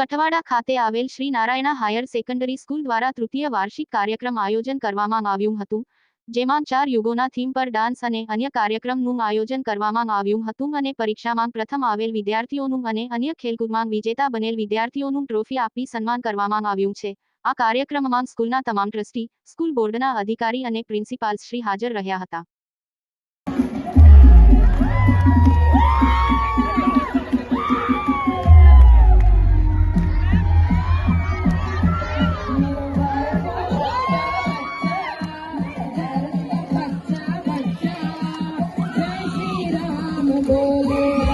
કઠવાડા ખાતે આવેલ Shri Narayana higher secondary school દ્વારા તૃતીય વાર્ષિક કાર્યક્રમ આયોજન કરવામાં આવ્યું હતું, જેમાં ચાર યુગોના થીમ પર ડાન્સ અને અન્ય કાર્યક્રમનું આયોજન કરવામાં આવ્યું હતું અને પરીક્ષામાં પ્રથમ આવેલ વિદ્યાર્થીઓનું અને અન્ય ખેલકૂદમાં વિજેતા બનેલ વિદ્યાર્થીઓનું ટ્રોફી આપી સન્માન કરવામાં આવ્યું છે. આ કાર્યક્રમમાં સ્કૂલના તમામ ટ્રસ્ટી, સ્કૂલ બોર્ડના અધિકારી અને પ્રિન્સિપાલ શ્રી હાજર રહ્યા હતા. बोले